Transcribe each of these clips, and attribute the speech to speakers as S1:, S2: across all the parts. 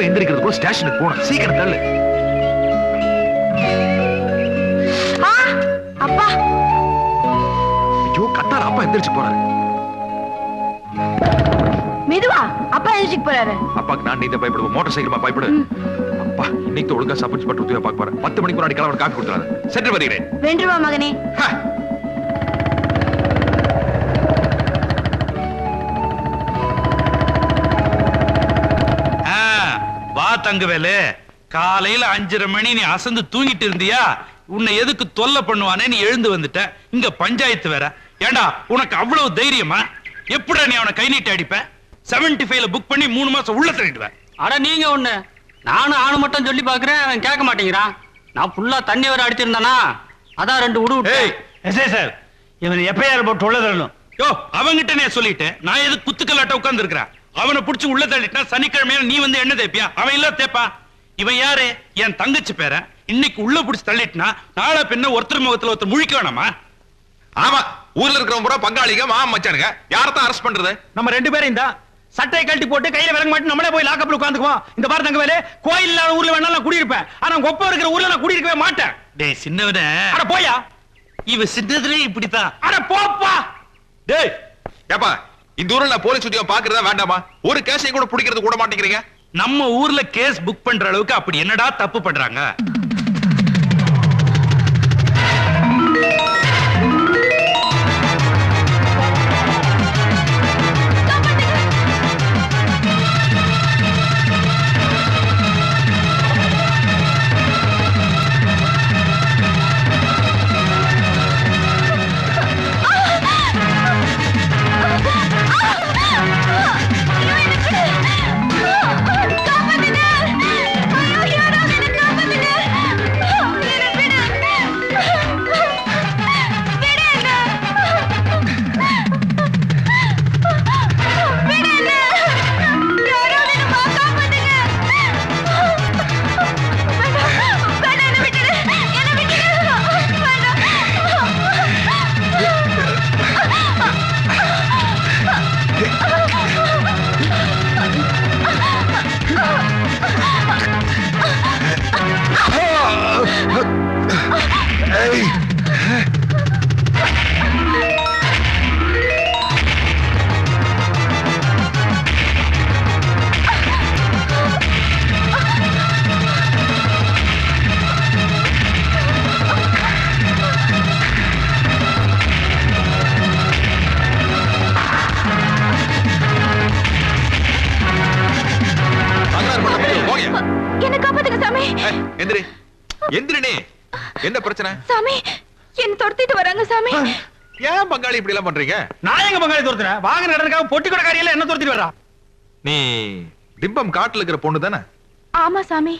S1: அப்பா எந்திரிக்கிறதுக்குள்ள ஸ்டேஷனுக்கு போகணும். சீக்கிரம் தள்ளு.
S2: அப்பா.
S1: ஐயோ கத்தால அப்பா எந்திரிச்சு போறாரு.
S2: மெதுவா அப்பா எழுச்சிக்கு போறாரு.
S1: அப்பாக்கு நான் நீ தான் பயப்படுவோம். Motor cycle பயப்படு. அப்பா இன்னைக்கு ஒழுங்கா சப் இன்ஸ்பெக்டர் உதவியா பார்க்க போறேன். பத்து மணிக்கு முன்னாடி கிளம்பி காப்பி கொடுத்துறாரு. சென்று வருகிறேன்.
S2: வென்றுவா மகனே.
S3: தங்கவேலு. காலையில அஞ்சரை மணி நீ அசந்து தூங்கிட்டு இருந்தியா? உன்னை எதுக்கு தொல்லை பண்ணுவானே நீ எழுந்து வந்துட்ட? இங்க பஞ்சாயத்து வேற. ஏண்டா உனக்கு அவ்வளவு தைரியமா? எப்படிடா நீ அவனை கை நீட்டி அடிப்ப? 75 ஃபைவ்ல புக் பண்ணி மூணு மாசம் உள்ள தள்ளிடுவேன்.
S4: அட நீங்க ஒண்ணு. நானும் ஆணு மட்டும் சொல்லி பாக்குறேன் அவன் கேட்க மாட்டேங்கிறான். நான் ஃபுல்லா தண்ணி வர அடிச்சிருந்தானா? அதான் ரெண்டு உடு
S5: எஸ்ஐ சார் இவன் எப்பயார் போட்டு உள்ள தரணும்
S3: யோ அவங்கிட்ட நான் சொல்லிட்டேன். நான் எது குத்துக்கல்லாட்ட உட்கார்ந்து இருக்கிறேன் அவனை புடிச்சு உள்ள தள்ளிட்டா சனிக்கிழமையில நீ வந்து என்ன தேப்பியா அவன் இல்ல தேப்பா இவன் யாரு? என் தங்கச்சி பேர. இன்னைக்கு உள்ள புடிச்சு தள்ளிட்டுனா நாளை பின்ன ஒருத்தர் முகத்துல ஒருத்தர் முழிக்க வேணாமா?
S1: ஆமா ஊர்ல இருக்கிறவங்க பூரா பங்காளிங்க மாமா மச்சானுங்க. யாரத்தான் அரெஸ்ட் பண்றது?
S5: நம்ம ரெண்டு பேரும் இந்த. சட்டையை கழட்டி போட்டு கையில விலங்க மாட்டி நம்மளே போய் லாக்கப்ல உட்காந்துக்குவோம் இந்த பாரு தங்க வேலை கோயில் இல்லாத ஊர்ல வேணா நான் குடியிருப்பேன். ஆனா உங்க ஒப்ப இருக்கிற ஊர்ல நான் குடியிருக்கவே மாட்டேன்.
S3: டேய் சின்னவனே.
S5: அட போயா.
S3: இவ சின்னதுலயே இப்படித்தான்.
S5: அட போப்பா.
S1: டேய் ஏப்பா இந்த ஊர்ல போலீஸ் உத்தியோகம் பாக்குறதா வேண்டாமா? ஒரு கேஸையும் கூட பிடிக்கிறது கூட மாட்டேங்கிறீங்க.
S3: நம்ம ஊர்ல கேஸ் புக் பண்ற அளவுக்கு அப்படி என்னடா தப்பு பண்றாங்க?
S2: என்ன
S1: பிரச்சனை?
S2: சாமி என்ன துரத்திட்டு வராங்க சாமி.
S1: ஏன் பங்காளி இப்படி எல்லாம் பண்றீங்க?
S5: நான் எங்க பங்காளி துரத்துறேன்? வாகன கடனுக்காக பொட்டி கூட காரியல என்ன துரத்திட்டு வரா
S1: நீ டிம்பம் காட்டுல இருக்கிற பொண்ணு தானே?
S2: ஆமா சாமி.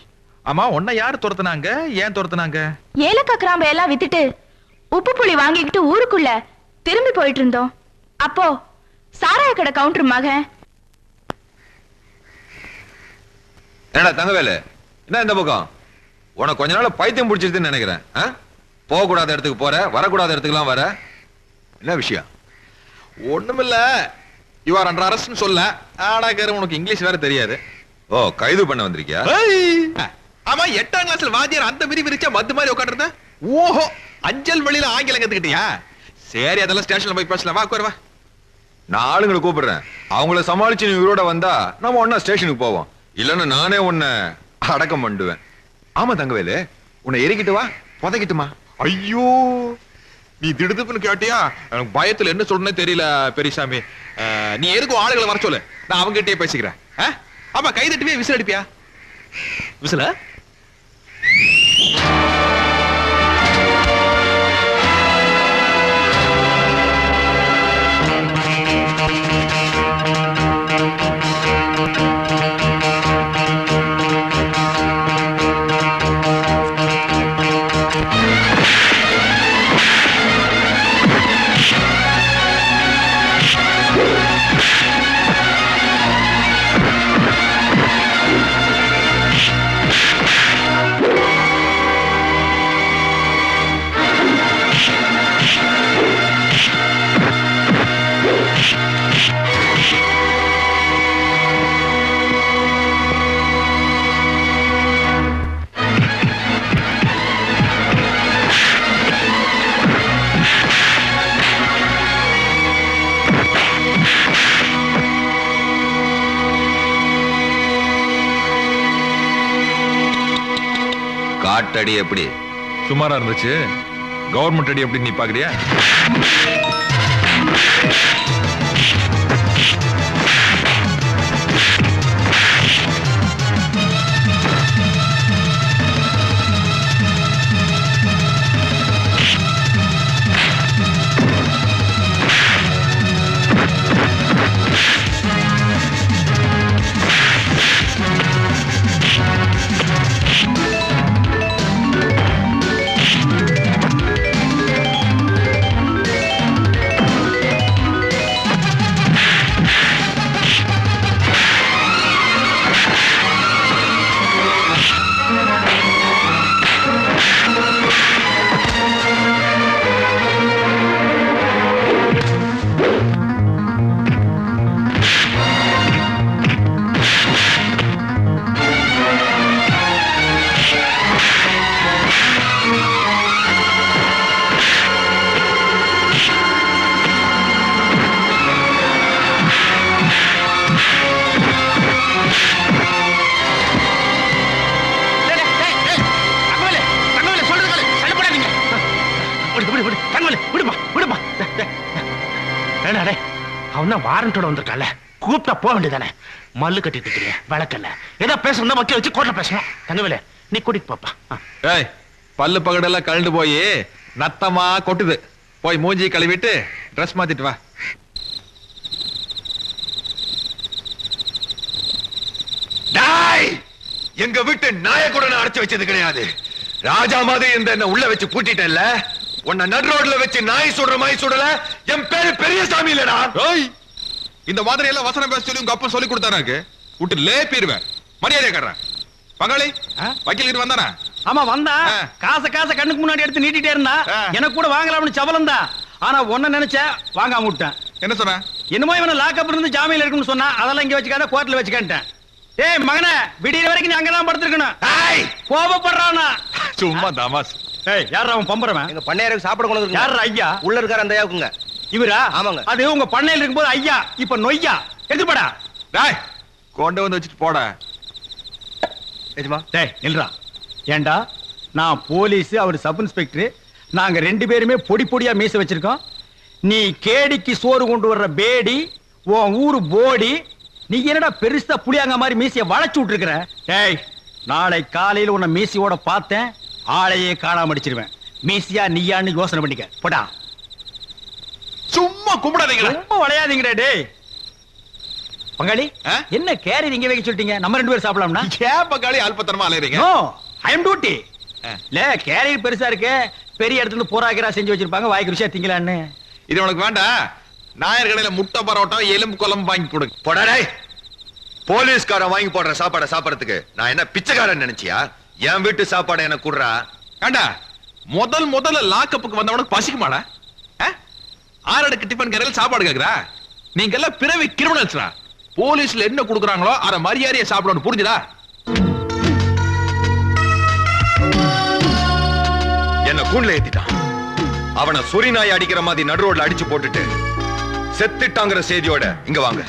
S1: ஆமா உன்னை யாரு துரத்துனாங்க? ஏன் துரத்துனாங்க?
S2: ஏலக்காய் கிராம்பு எல்லாம் வித்துட்டு உப்பு புளி வாங்கிக்கிட்டு ஊருக்குள்ள திரும்பி போயிட்டு இருந்தோம். அப்போ சாராய கடை கவுண்டர் மகன்.
S6: என்னடா தங்கவேலு? என்ன இந்த பக்கம்? உனக்கு கொஞ்ச நாள் பைத்தியம் பிடிச்சிருதுன்னு நினைக்கிறேன்? போகக்கூடாத இடத்துக்கு போற வரக்கூடாத இடத்துக்குலாம் வர. என்ன விஷயம்?
S1: ஒண்ணுமில்ல. ஆர் அண்டர் அரெஸ்ட்னு சொல்ல. ஆடாக்கார உனக்கு இங்கிலீஷ் வேற தெரியாது.
S6: ஓ கைது பண்ண வந்திருக்கியா?
S1: ஆமா எட்டாம் கிளாஸ்ல வாத்தியார் அந்த விரி விரிச்சா மத்து மாதிரி உட்காந்துருந்த ஓஹோ அஞ்சல் வழியில ஆங்கிலம் கத்துக்கிட்டியா? சரி அதெல்லாம் ஸ்டேஷன்ல போய் பேசலாம். வா உட்காரு வா.
S6: நான் ஆளுங்களை கூப்பிடுறேன். அவங்கள சமாளிச்சு நீ உயிரோட வந்தா நம்ம ஒன்னா ஸ்டேஷனுக்கு போவோம். இல்லன்னா நானே உன்னை அடக்கம் பண்ணுவேன்
S1: ஆமா தங்கவேலு. உன்னை எரிக்கிட்டு வா புதைக்கிட்டுமா. ஐயோ நீ திடுதுப்புன்னு கேட்டியா? எனக்கு பயத்துல என்ன சொல்றேன்னு தெரியல பெரியசாமி. நீ எதுக்கும் ஆளுகளை வர சொல்லு? நான் அவங்க கிட்டே பேசிக்கிறேன்? ஆமா கை தட்டுவியா விசில் அடிப்பியா? விசில?
S6: அடி எப்படி?
S1: சுமாரா இருந்துச்சு. கவர்மெண்ட் அடி எப்படி நீ பாக்குறியா?
S5: அவன் தான் வாரண்டோட வந்திருக்கான்ல. கூப்பிட்டா போக வேண்டியதானே மல்லு கட்டிட்டு இருக்கிறீங்க விளக்கல்ல ஏதோ பேசணும் வக்கீல் வச்சு கோர்ட்ல பேசணும் தங்கவேலு நீ கூட்டிட்டு போப்பா. ஆ.
S1: ஏய் பல்லு பகடெல்லாம் கழண்டு போய் நத்தமா கொட்டுது. போய் மூஞ்சி கழுவிட்டு ட்ரெஸ் மாத்திட்டு வா.
S6: டாய்! எங்க வீட்டு நாய கூட நான் அடைச்சு வச்சது கிடையாது. ராஜா மாதிரி இந்த என்ன உள்ள வச்சு பூட்டிட்டேன்ல? உன்னை நடு ரோட்ல வச்சு நாய் சுடுற மாதிரி சுடல. என் பேரு பெரியசாமி இல்லடா.
S1: ஏய் இந்த மாதிரி எல்லாம் வசனம் பேச சொல்லி உங்க அப்பா சொல்லி கொடுத்தாராக்கு விட்டு லேப்பிடுவேன் மரியாதை கட்டுறேன் பங்காளி? வக்கீல் கிட்ட வந்தானா?
S5: ஆமா வந்தா. காசை காசை கண்ணுக்கு முன்னாடி எடுத்து நீட்டிட்டே இருந்தா. எனக்கு கூட வாங்கலாம்னு சபலம் தான். ஆனா ஒன்ன நினைச்சேன் வாங்காம விட்டேன்.
S1: என்ன சொன்ன?
S5: என்னமோ இவனை லாக்கப் இருந்து ஜாமீன்ல இருக்குன்னு சொன்னா அதெல்லாம் இங்க வச்சுக்காத கோர்ட்ல வச்சுக்கிட்டேன் டேய் மகனே விடியற வரைக்கும் நீ அங்கதான் படுத்திருக்கணும். கோபப்படுறானா?
S1: சும்மா தமாஸ்
S5: ஏய் யாரா அவன் பம்பரவன்?
S7: எங்க பண்ணையாருக்கு சாப்பிட கொண்டு வந்து
S5: யார் ஐயா?
S7: உள்ள இருக்கார அந்த ஐயாவுக்குங்க.
S5: இவரா?
S7: ஆமாங்க.
S5: அது உங்க பண்ணையில இருக்கும்போது ஐயா இப்ப நொய்யா. எதுப்படா
S1: டாய் கொண்டு வந்து வச்சுட்டு போட.
S7: எஜமா.
S5: டேய் நில்றா. ஏண்டா? நான் போலீஸ் அவர் சப் இன்ஸ்பெக்டர் நாங்க ரெண்டு பேருமே பொடி பொடியா மீச வச்சிருக்கோம். நீ கேடிக்கு சோறு கொண்டு வர்ற பேடி உன் ஊரு போடி நீ என்னடா பெருசா புளியாங்க மாதிரி மீசைய வளைச்சு விட்டுருக்கிற? டேய் நாளை காலையில உன்னை மீசியோட பார்த்தேன். ஆளையே காணாம அடிச்சிருவேன். மீசியா நீயான்னு யோசனை பண்ணிக்க. போடா.
S1: சும்மா கும்பிடாதீங்களா
S5: ரொம்ப வளையாதீங்கடா டேய். பங்காளி? என்ன கேரி நீங்க வைக்க சொல்லிட்டீங்க? நம்ம ரெண்டு பேரும் சாப்பிடலாம்னா?
S1: ஏன் பங்காளி அல்பத்தனமா அலையறீங்க?
S5: நோ ஐ அம் டியூட்டி
S1: ஆ.
S5: இல்ல கேரியர் பெருசா இருக்கு. பெரிய இடத்துல போராக்கிறா செஞ்சு வச்சிருப்பாங்க. வாய்க்கு ருசியா திங்கலான்னு.
S1: இது உனக்கு வேண்டாம் நாயர் கடையில முட்டை பரோட்டா எலும்பு குழம்பு வாங்கி கொடுங்க
S6: போடா டேய். போலீஸ்காரன் வாங்கி போடுற சாப்பாடை சாப்பிடறதுக்கு நான் என்ன பிச்சைக்காரன் நினைச்சியா? என் வீட்டு சாப்பாடு எனக்கு குடுறா?
S1: ஏண்டா முதல் முதல்ல லாக்கப்புக்கு வந்தவனுக்கு பசிக்குமாடா? ஆறடுக்கு டிஃபன் கடையில் சாப்பாடு கேக்குறா? நீங்க எல்லாம் பிறவி கிரிமினல்ஸ்ரா போலீஸ்ல என்ன கொடுக்குறாங்களோ அத மரியாதையை சாப்பிடணும் புரிஞ்சுதா?
S6: என்ன கூண்ல ஏத்திட்டான். அவனை சொறி நாய் அடிக்கிற மாதிரி நடு ரோட்ல அடிச்சு போட்டுட்டு செத்துட்டாங்கிற செய்தியோட இங்க வாங்க.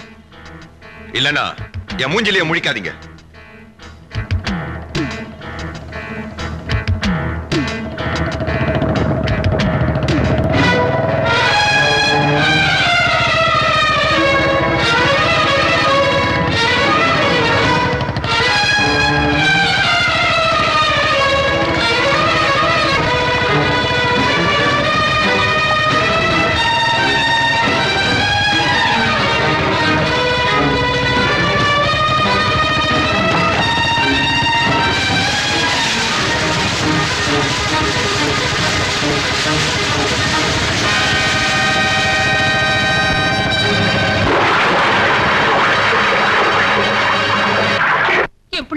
S6: இல்லனா என் மூஞ்சிலேயே முழிக்காதீங்க.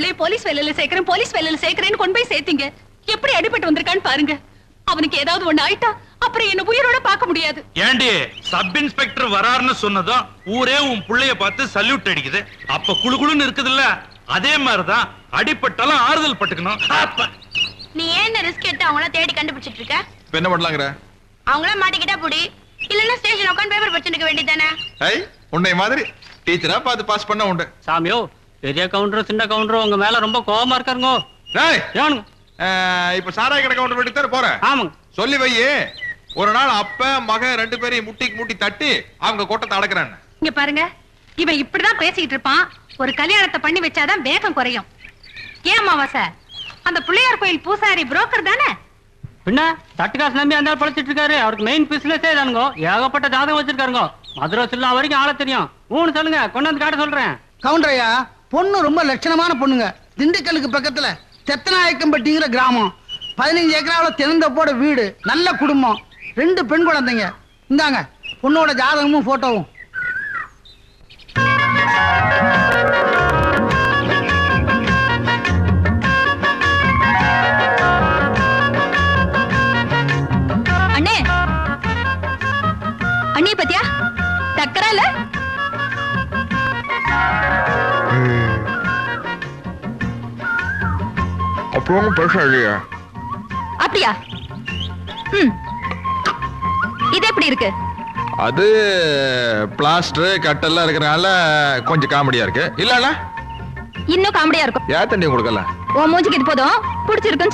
S2: பிள்ளைய போலீஸ் வேலையில சேர்க்கிறேன் போலீஸ் வேலையில சேர்க்கிறேன்னு கொண்டு போய் சேர்த்தீங்க. எப்படி அடிபட்டு வந்திருக்கான்னு பாருங்க. அவனுக்கு ஏதாவது ஒண்ணு ஆயிட்டா அப்புறம் என்ன உயிரோட பார்க்க முடியாது.
S3: ஏண்டி சப் இன்ஸ்பெக்டர் வராருன்னு சொன்னதும் ஊரே உன் புள்ளைய பார்த்து சல்யூட் அடிக்குது. அப்ப குளு குளுன்னு இருக்குதுல்ல? அதே மாதிரிதான் அடிப்பட்டாலும் ஆறுதல் பட்டுக்கணும். அப்ப
S2: நீ ஏன் ரிஸ்க் எடுத்து அவங்கள தேடி கண்டுபிடிச்சிட்டு இருக்க?
S1: இப்ப என்ன பண்ணலாங்கிற?
S2: அவங்கள மாட்டிக்கிட்டா புடி. இல்லன்னா ஸ்டேஷன் உட்காந்து பேப்பர் படிச்சுட்டு வேண்டியதானே
S1: உன்னை மாதிரி டீச்சரா பார்த்து பாஸ் பண்ண உண்டு.
S4: சாமியோ பெரிய கவுண்டர் சின்ன கவுண்டர் உங்க மேல ரொம்ப கோவமா இருக்காருங்க.
S1: டேய்!
S4: ஏனுங்க?
S1: இப்ப சாராய கடை கவுண்டர் வீட்டுக்கு தானே போற
S4: ஆமாங்க.
S1: சொல்லி வை. ஒரு நாள் அப்ப மகன் ரெண்டு பேரையும் முட்டிக்கு முட்டி தட்டி அவங்க கூட்டத்தை அடக்குறான்னு
S2: இங்க பாருங்க. இவன் இப்படிதான் பேசிக்கிட்டு இருப்பான். ஒரு கல்யாணத்தை பண்ணி வச்சாதான் வேகம் குறையும். ஏன் அமாவாசை? அந்த பிள்ளையார் கோயில் பூசாரி புரோக்கர் தானே?
S4: பின்ன தட்டு காசு நம்பி அந்த பழச்சிட்டு இருக்காரு. அவருக்கு மெயின் பிசினஸே தானுங்க ஏகப்பட்ட ஜாதகம் வச்சிருக்காருங்க. மதுரை சில்லா வரைக்கும் ஆள தெரியும். ஊன்னு சொல்லுங்க கொண்டாந்து காட்ட சொல்றேன்.
S8: கவுண்டரையா பொண்ணு ரொம்ப லட்சணமான பொண்ணுங்க. திண்டுக்கலுக்கு பக்கத்துல தெத்தநாயக்கம்பட்டிங்கிற கிராமம். பதினஞ்சு ஏக்கராவில் திறந்தப்போட வீடு நல்ல குடும்பம். ரெண்டு பெண் குழந்தைங்க. இந்தாங்க பொண்ணோட ஜாதகமும் போட்டோவும்
S1: அப்புறம் பேசாதியா
S2: அப்படியா? இது எப்படி இருக்கு?
S1: அது பிளாஸ்டர் கட்டெல்லாம் இருக்கறனால கொஞ்சம் காமெடியா இருக்கு. இல்லல
S2: இன்னும் காமெடியா இருக்கும்.
S1: ஏன் தண்ணி கொடுக்கல?
S2: உன் மூஞ்சிக்கு இது போதும். பிடிச்சிருக்குன்னு